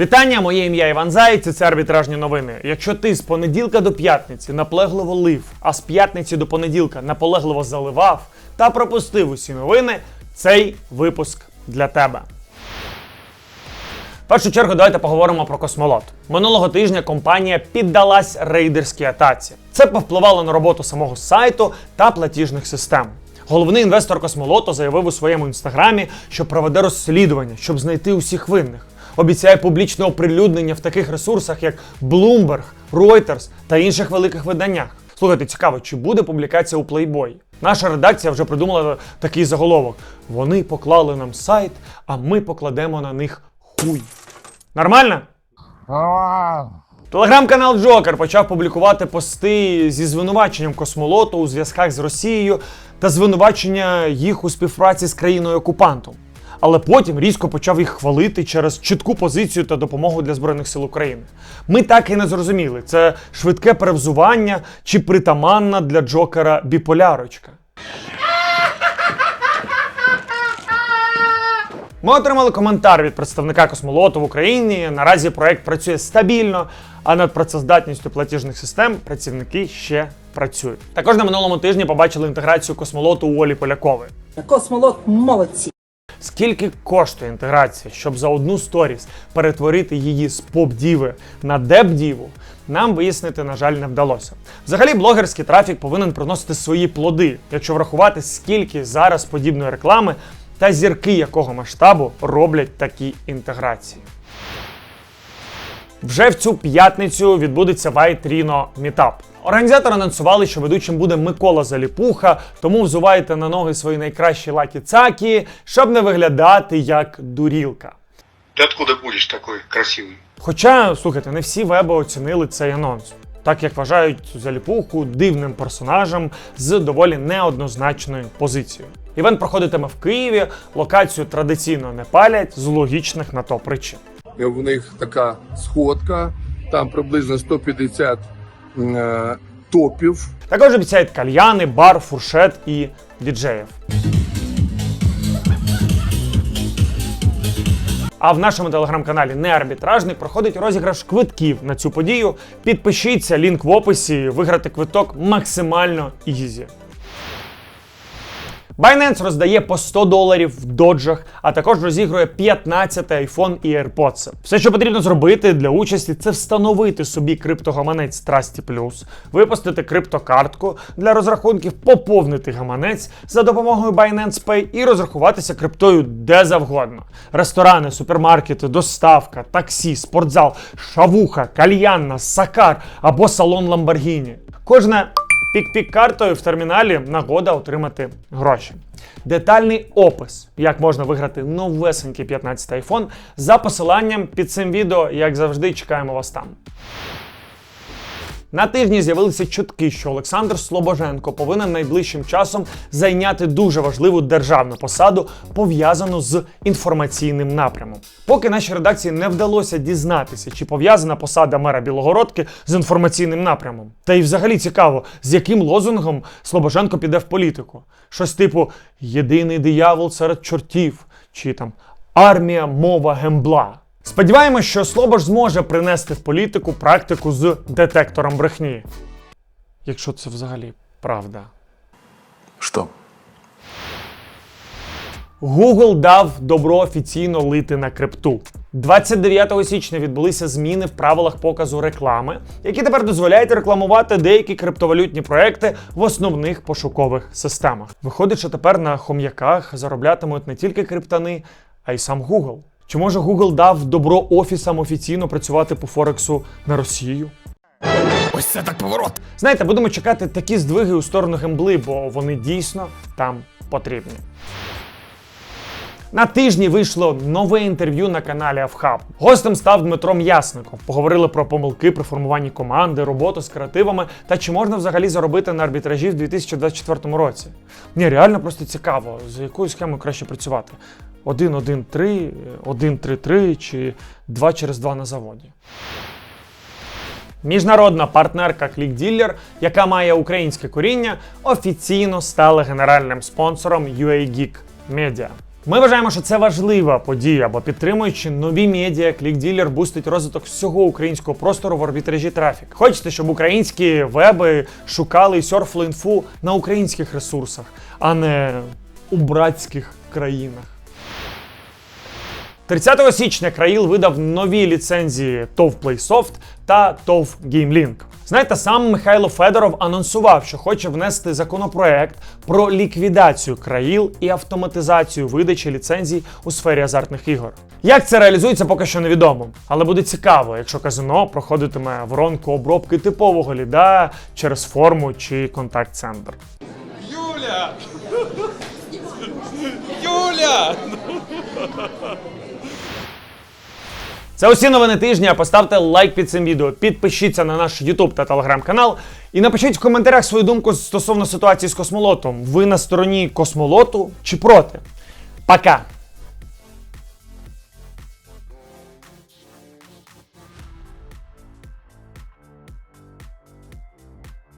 Вітання, моє ім'я Іван Заєць, і це арбітражні новини. Якщо ти з понеділка до п'ятниці наполегливо лив, а з п'ятниці до понеділка наполегливо заливав та пропустив усі новини, цей випуск для тебе. В першу чергу давайте поговоримо про космолот. Минулого тижня компанія піддалась рейдерській атаці. Це повпливало на роботу самого сайту та платіжних систем. Головний інвестор космолоту заявив у своєму інстаграмі, що проведе розслідування, щоб знайти усіх винних. Обіцяє публічне оприлюднення в таких ресурсах, як Bloomberg, Reuters та інших великих виданнях. Слухайте, цікаво, чи буде публікація у Playboy? Наша редакція вже придумала такий заголовок: вони поклали нам сайт, а ми покладемо на них хуй. Нормально? Телеграм-канал Джокер почав публікувати пости зі звинуваченням космолоту у зв'язках з Росією та звинувачення їх у співпраці з країною окупантом. Але потім різко почав їх хвалити через чітку позицію та допомогу для Збройних сил України. Ми так і не зрозуміли, це швидке перевзування чи притаманна для Джокера біполярочка. Ми отримали коментар від представника космолоту в Україні. Наразі проект працює стабільно, а над працездатністю платіжних систем працівники ще працюють. Також на минулому тижні побачили інтеграцію космолоту у Олі Полякової. Космолот молодці. Скільки коштує інтеграція, щоб за одну сторіс перетворити її з поп-діви на деп-діву, нам вияснити, на жаль, не вдалося. Взагалі, блогерський трафік повинен приносити свої плоди, якщо врахувати, скільки зараз подібної реклами та зірки якого масштабу роблять такі інтеграції. Вже в цю п'ятницю відбудеться White Rhino Meetup. Організатори анонсували, що ведучим буде Микола Заліпуха, тому взувайте на ноги свої найкращі лакі-цакі, щоб не виглядати як дурілка. Ты откуда будешь такой красивый? Хоча, слухайте, не всі веби оцінили цей анонс, так як вважають Заліпуху дивним персонажем з доволі неоднозначною позицією. Івент проходитиме в Києві, локацію традиційно не палять з логічних на то причин. в них така сходка, там приблизно 150 е, топів. Також обіцяють кальяни, бар, фуршет і діджеїв. А в нашому телеграм-каналі «Неарбітражний» проходить розіграш квитків на цю подію. Підпишіться, лінк в описі, виграти квиток максимально ізі. Binance роздає по 100 доларів в доджах, а також розігрує 15 iPhone і AirPods. Все, що потрібно зробити для участі, це встановити собі криптогаманець Trusty Plus, випустити криптокартку для розрахунків, поповнити гаманець за допомогою Binance Pay і розрахуватися криптою де завгодно. Ресторани, супермаркети, доставка, таксі, спортзал, шавуха, кальянна, сакар або салон Lamborghini. Кожна Пік-пік картою в терміналі нагода отримати гроші. Детальний опис, як можна виграти новесенький 15 iPhone, за посиланням під цим відео, як завжди, чекаємо вас там. На тижні з'явилися чутки, що Олександр Слобоженко повинен найближчим часом зайняти дуже важливу державну посаду, пов'язану з інформаційним напрямом. Поки нашій редакції не вдалося дізнатися, чи пов'язана посада мера Білогородки з інформаційним напрямом. Та й взагалі цікаво, з яким лозунгом Слобоженко піде в політику. Щось типу Єдиний диявол серед чортів, чи там Армія, мова, гембла. Сподіваємось, що Слобож зможе принести в політику практику з детектором брехні. Якщо це взагалі правда. Что? Google дав добро офіційно лити на крипту. 29 січня відбулися зміни в правилах показу реклами, які тепер дозволяють рекламувати деякі криптовалютні проекти в основних пошукових системах. Виходить, що тепер на хом'яках зароблятимуть не тільки криптани, а й сам Google. Чи може Google дав добро офісам офіційно працювати по Форексу на Росію? Ось це так поворот! Знаєте, будемо чекати такі здвиги у сторону гембли, бо вони дійсно там потрібні. На тижні вийшло нове інтерв'ю на каналі Авхаб. Гостем став Дмитро М'ясников. Поговорили про помилки при формуванні команди, роботу з креативами та чи можна взагалі заробити на арбітражі в 2024 році. Ні, реально просто цікаво, за якою схемою краще працювати. 1-1-3, 1-3-3 чи 2 через 2 на заводі. Міжнародна партнерка ClickDealer, яка має українське коріння, офіційно стала генеральним спонсором UA Geek Media. Ми вважаємо, що це важлива подія, бо підтримуючи нові медіа, клікділер бустить розвиток всього українського простору в арбітражі трафік. Хочете, щоб українські веби шукали і сьорфли інфу на українських ресурсах, а не у братських країнах. 30 січня Країл видав нові ліцензії TOV PlaySoft та TOV GameLink. Знаєте, сам Михайло Федоров анонсував, що хоче внести законопроект про ліквідацію країл і автоматизацію видачі ліцензій у сфері азартних ігор. Як це реалізується, поки що невідомо, але буде цікаво, якщо казино проходитиме воронку обробки типового ліда через форму чи контакт-центр. Юля! Юля! Це усі новини тижня. Поставте лайк під цим відео, підпишіться на наш YouTube та Telegram канал і напишіть в коментарях свою думку стосовно ситуації з космолотом. Ви на стороні космолоту чи проти? Пока!